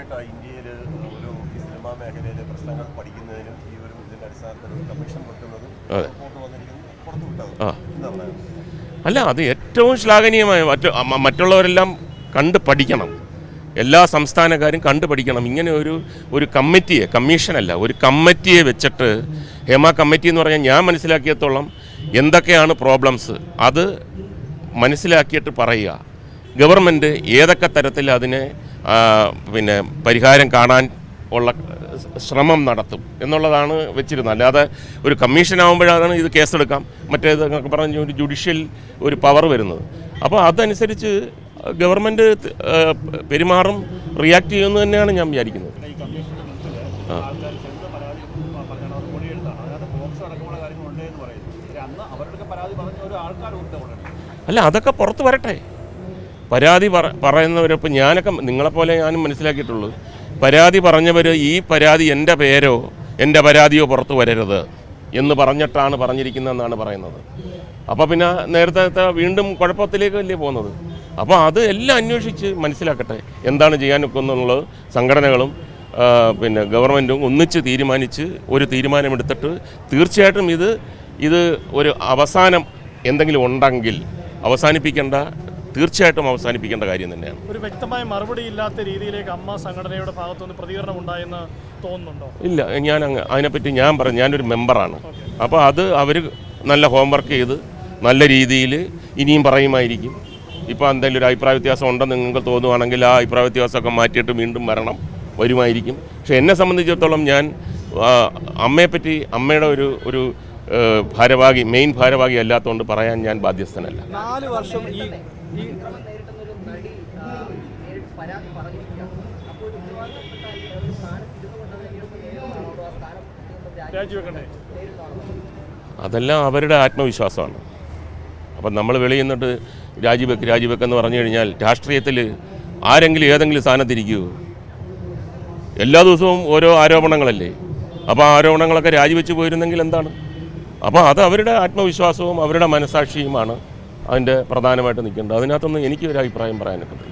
ഇന്ത്യയിൽ ഒരു സിനിമാ മേഖലയിലെ പ്രശ്നങ്ങൾ പഠിക്കുന്നതിനും ഈ ഒരു ഇതിന്റെ അടിസ്ഥാനത്തിൽ കമ്മീഷൻ വെക്കുന്നതും പുറത്തു വിട്ടത് അല്ല അത് ഏറ്റവും ശ്ലാഘനീയമായ മറ്റ് മറ്റുള്ളവരെല്ലാം കണ്ട് പഠിക്കണം. എല്ലാ സംസ്ഥാനക്കാരും കണ്ടു പഠിക്കണം. ഇങ്ങനെ ഒരു ഒരു കമ്മിറ്റിയെ കമ്മീഷനല്ല ഒരു കമ്മിറ്റിയെ വെച്ചിട്ട് ഹേമ കമ്മിറ്റി എന്ന് പറഞ്ഞാൽ ഞാൻ മനസ്സിലാക്കിയത്തോളം എന്തൊക്കെയാണ് പ്രോബ്ലംസ് അത് മനസ്സിലാക്കിയിട്ട് പറയുക. ഗവൺമെന്റ് ഏതൊക്കെ തരത്തിൽ അതിനെ പിന്നെ പരിഹാരം കാണാൻ ഉള്ള ശ്രമം നടത്തും എന്നുള്ളതാണ് വെച്ചിരുന്നത്. അല്ലാതെ ഒരു കമ്മീഷൻ ആകുമ്പോഴാണ് ഇത് കേസെടുക്കാം. മറ്റേത് എന്നൊക്കെ പറഞ്ഞ ഒരു ജുഡീഷ്യൽ ഒരു പവർ വരുന്നത്. അപ്പോൾ അതനുസരിച്ച് ഗവൺമെന്റ് പെരുമാറും റിയാക്ട് ചെയ്യുമെന്ന് തന്നെയാണ് ഞാൻ വിചാരിക്കുന്നത്. അല്ല അതൊക്കെ പുറത്ത് വരട്ടെ. പരാതി പറ പറയുന്നവരിപ്പോൾ ഞാനൊക്കെ നിങ്ങളെപ്പോലെ ഞാനും മനസ്സിലാക്കിയിട്ടുള്ളൂ. പരാതി പറഞ്ഞവർ ഈ പരാതി എന്റെ പേരോ എന്റെ പരാതിയോ പുറത്തു വരരുത് എന്ന് പറഞ്ഞിട്ടാണ് പറഞ്ഞിരിക്കുന്നതെന്നാണ് പറയുന്നത്. അപ്പോൾ പിന്നെ നേരത്തെ വീണ്ടും കുഴപ്പത്തിലേക്ക് കുഴപ്പത്തിലേക്കല്ലേ പോകുന്നത്? അപ്പോൾ അത് എല്ലാം അന്വേഷിച്ച് മനസ്സിലാക്കട്ടെ എന്താണ് ചെയ്യാനൊക്കെ എന്നുള്ളത് സംഘടനകളും പിന്നെ ഗവൺമെന്റും ഒന്നിച്ച് തീരുമാനിച്ച് ഒരു തീരുമാനമെടുത്തിട്ട് തീർച്ചയായിട്ടും ഇത് ഇത് ഒരു അവസാനം എന്തെങ്കിലും ഉണ്ടെങ്കിൽ അവസാനിപ്പിക്കേണ്ട തീർച്ചയായിട്ടും അവസാനിപ്പിക്കേണ്ട കാര്യം തന്നെയാണ്. ഒരു വ്യക്തമായ മറുപടി ഇല്ലാത്ത രീതിയിലേക്ക് അമ്മ സംഘടനയുടെ ഭാഗത്തുനിന്ന് പ്രതികരണം ഉണ്ടായെന്ന് തോന്നുന്നുണ്ടോ? ഇല്ല ഞാൻ അങ്ങ് അതിനെപ്പറ്റി ഞാൻ പറഞ്ഞു ഞാനൊരു മെമ്പറാണ്. അപ്പോൾ അത് അവർ നല്ല ഹോംവർക്ക് ചെയ്ത് നല്ല രീതിയിൽ ഇനിയും പറയുമായിരിക്കും. ഇപ്പോൾ എന്തെങ്കിലും ഒരു അഭിപ്രായ വ്യത്യാസം ഉണ്ടെന്ന് നിങ്ങൾക്ക് തോന്നുവാണെങ്കിൽ ആ അഭിപ്രായ വ്യത്യാസമൊക്കെ മാറ്റിയിട്ട് വീണ്ടും വരണം വരുമായിരിക്കും. പക്ഷേ എന്നെ സംബന്ധിച്ചിടത്തോളം ഞാൻ അമ്മയെപ്പറ്റി അമ്മയുടെ ഒരു ഒരു ഭാരവാഹി മെയിൻ ഭാരവാഹി അല്ലാത്തതുകൊണ്ട് പറയാൻ ഞാൻ ബാധ്യസ്ഥനല്ല. നാല് വർഷം ഈ അതെല്ലാം അവരുടെ ആത്മവിശ്വാസമാണ്. അപ്പം നമ്മൾ വെളിയിൽ നിന്നിട്ട് രാജിവെക്ക് രാജിവെക്കെന്ന് പറഞ്ഞു കഴിഞ്ഞാൽ രാഷ്ട്രീയത്തിൽ ആരെങ്കിലും ഏതെങ്കിലും സ്ഥാനത്തിരിക്കുമോ എല്ലാ ദിവസവും ഓരോ ആരോപണങ്ങളല്ലേ? അപ്പോൾ ആ ആരോപണങ്ങളൊക്കെ രാജിവെച്ച് പോയിരുന്നെങ്കിൽ എന്താണ്? അപ്പോൾ അത് അവരുടെ ആത്മവിശ്വാസവും അവരുടെ മനസാക്ഷിയുമാണ് അതിന്റെ പ്രധാനമായിട്ട് നിൽക്കേണ്ടത്. അതിനകത്തൊന്നും എനിക്ക് ഒരു അഭിപ്രായം പറയാനൊക്കത്തില്ല